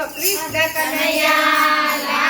બોલો Krishna Kanaiya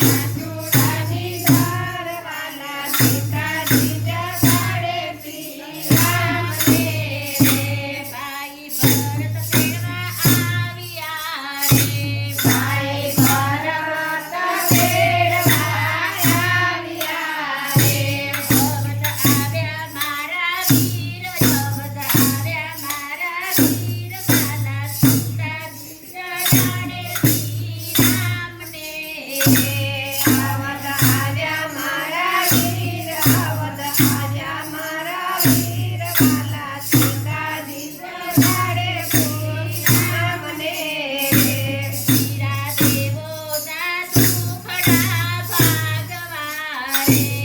Amen. Bye.